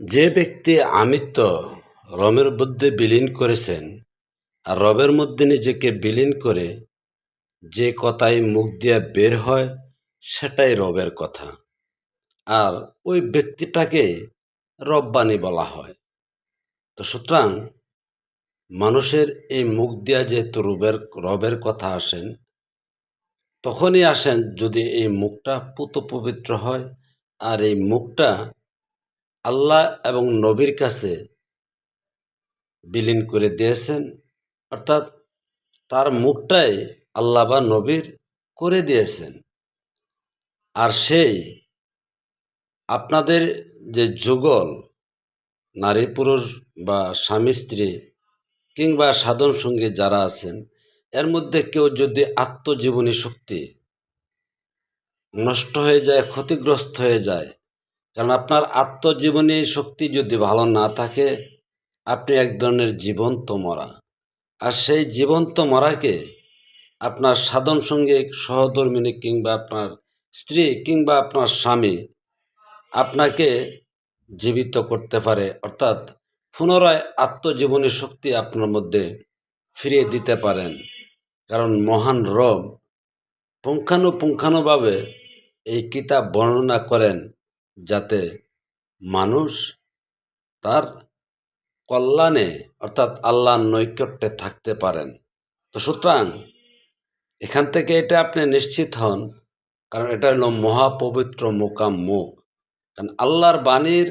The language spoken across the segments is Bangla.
যে ব্যক্তি আমিত্ব রমের মধ্যে বিলীন করেছেন আর রবের মধ্যে নিজেকে বিলীন করে যে কথাই মুখ দিয়ে বের হয়, সেটাই রবের কথা। আর ওই ব্যক্তিটাকে রব্বানি বলা হয়। তো সুতরাং মানুষের এই মুখ দিয়া যেহেতু রবের রবের কথা আসেন, তখনই আসেন যদি এই মুখটা পুত পবিত্র হয়। আর এই মুখটা আল্লাহ এবং নবীর কাছে বিলীন করে দিয়েছেন, অর্থাৎ তার মুখটাই আল্লাহ বা নবীর করে দিয়েছেন। আর সেই আপনাদের যে যুগল, নারী পুরুষ বা স্বামী স্ত্রী কিংবা সাধন সঙ্গী যারা আছেন, এর মধ্যে কেউ যদি আত্মজীবনী শক্তি নষ্ট হয়ে যায়, ক্ষতিগ্রস্ত হয়ে যায় কারণ আপনার আত্মজীবনী শক্তি যদি ভালো না থাকে, আপনি এক ধরনের জীবন্ত মরা। আর সেই জীবন্ত মরাকে আপনার সাধন সঙ্গে সহধর্মিনী কিংবা আপনার স্ত্রী কিংবা আপনার স্বামী আপনাকে জীবিত করতে পারে, অর্থাৎ পুনরায় আত্মজীবনী শক্তি আপনার মধ্যে ফিরিয়ে দিতে পারেন। কারণ মহান রব পুঙ্খানুপুঙ্খানুভাবে এই কিতাব বর্ণনা করেন। যাতে মানুষ তার কল্যাণে, অর্থাৎ আল্লাহর নৈকট্যে থাকতে পারেন। তো সুতরাং এখান থেকে এটা আপনি নিশ্চিত হন, কারণ এটা হলো মহাপবিত্র মোকাম মুখ। কারণ আল্লাহর বাণীর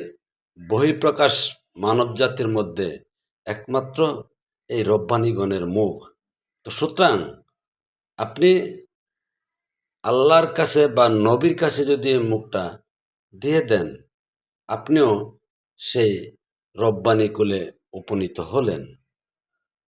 বহিঃপ্রকাশ মানব জাতির মধ্যে একমাত্র এই রব্বানীগণের মুখ। তো সুতরাং আপনি আল্লাহর কাছে বা নবীর কাছে যদি মুখটা দিয়ে দেন। আপনিও সেই রব্বানি কুলে উপনীত হলেন।